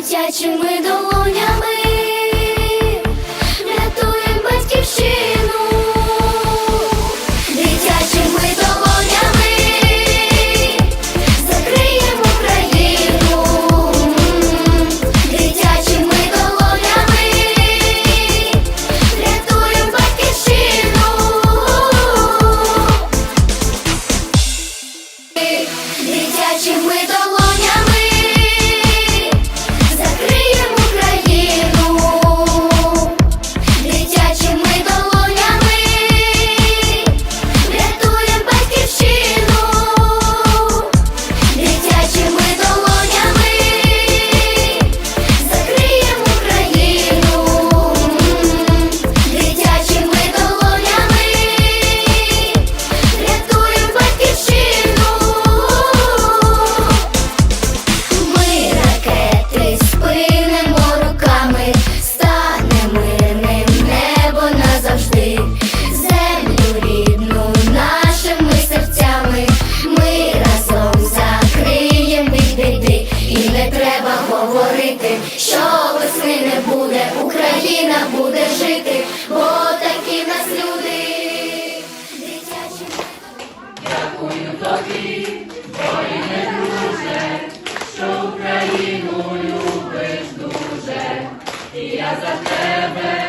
дитячими долонями, Врятуєм батьківщину. говорити, що весни не буде, Україна буде жити, бо такі в нас люди, дитячі Дякую тобі, воїни друже, що Україну любиш дуже, і я за тебе.